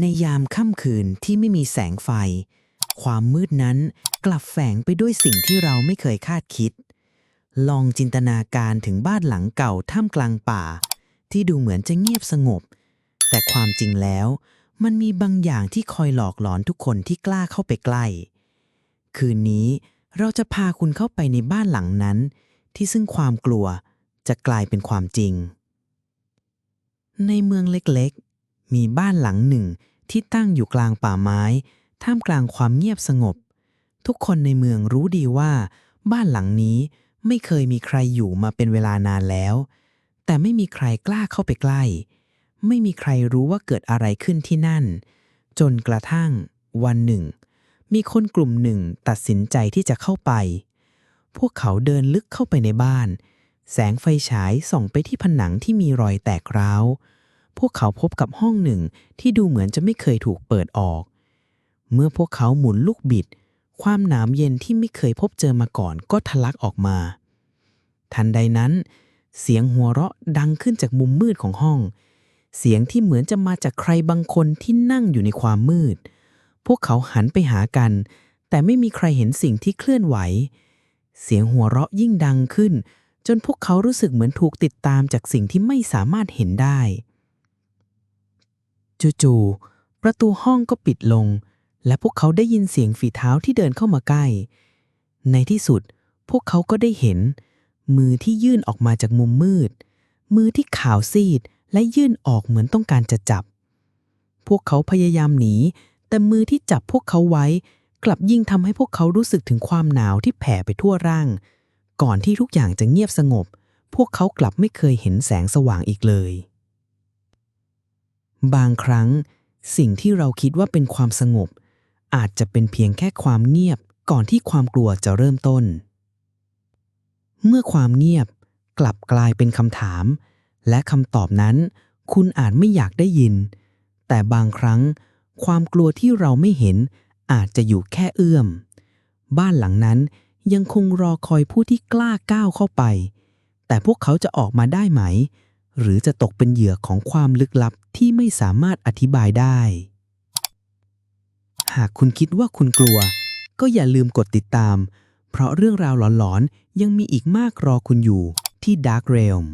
ในยามค่ำคืนที่ไม่มีแสงไฟ ความมืดนั้นกลับแฝงไปด้วยสิ่งที่เราไม่เคยคาดคิด ลองจินตนาการถึงบ้านหลังเก่าท่ามกลางป่า ที่ดูเหมือนจะเงียบสงบ แต่ความจริงแล้ว มันมีบางอย่างที่คอยหลอกหลอนทุกคนที่กล้าเข้าไปใกล้ คืนนี้เราจะพาคุณเข้าไปในบ้านหลังนั้น ที่ซึ่งความกลัวจะกลายเป็นความจริง ในเมืองเล็ก มีบ้านหลังหนึ่งที่ตั้งอยู่กลางป่าไม้ ท่ามกลางความเงียบสงบ ทุกคนในเมืองรู้ดีว่า บ้านหลังนี้ไม่เคยมีใครอยู่มาเป็นเวลานานแล้ว แต่ไม่มีใครกล้าเข้าไปใกล้ ไม่มีใครรู้ว่าเกิดอะไรขึ้นที่นั่น จนกระทั่ง วันหนึ่ง มีคนกลุ่มหนึ่งตัดสินใจที่จะเข้าไป พวกเขาเดินลึกเข้าไปในบ้าน แสงไฟฉายส่องไปที่ผนังที่มีรอยแตกร้าว พวกเขาพบกับห้องหนึ่งที่ดูเหมือนจะไม่เคยถูกเปิดออก เมื่อพวกเขาหมุนลูกบิด ความหนามเย็นที่ไม่เคยพบเจอมาก่อนก็ทะลักออกมา ทันใดนั้น เสียงหัวเราะดังขึ้นจากมุมมืดของห้อง เสียงที่เหมือนจะมาจากใครบางคนที่นั่งอยู่ในความมืด พวกเขาหันไปหากัน แต่ไม่มีใครเห็นสิ่งที่เคลื่อนไหว เสียงหัวเราะยิ่งดังขึ้น จนพวกเขารู้สึกเหมือนถูกติดตามจากสิ่งที่ไม่สามารถเห็นได้ จู่ๆประตูห้องก็ปิดลง และพวกเขาได้ยินเสียงฝีเท้าที่เดินเข้ามาใกล้ ในที่สุดพวกเขาก็ได้เห็น มือที่ยื่นออกมาจากมุมมืด มือที่ขาวซีดและยื่นออกเหมือนต้องการจะจับ พวกเขาพยายามหนี แต่มือที่จับพวกเขาไว้ กลับยิ่งทำให้พวกเขารู้สึกถึงความหนาวที่แผ่ไปทั่วร่าง ก่อนที่ทุกอย่างจะเงียบสงบ พวกเขากลับไม่เคยเห็นแสงสว่างอีกเลย บางครั้ง สิ่งที่เราคิดว่าเป็นความสงบ อาจจะเป็นเพียงแค่ความเงียบก่อนที่ความกลัวจะเริ่มต้น เมื่อความเงียบกลับกลายเป็นคำถาม และคำตอบนั้น คุณอาจไม่อยากได้ยิน แต่บางครั้ง ความกลัวที่เราไม่เห็น อาจจะอยู่แค่เอื้อม บ้านหลังนั้นยังคงรอคอยผู้ที่กล้าก้าวเข้าไป แต่พวกเขาจะออกมาได้ไหม หรือจะตกเป็นเหยื่อของความลึกลับ ที่ไม่สามารถอธิบายได้ หากคุณคิดว่าคุณกลัว ก็อย่าลืมกดติดตาม เพราะเรื่องราวหลอนๆ ยังมีอีกมากรอคุณอยู่ที่ Dark Realm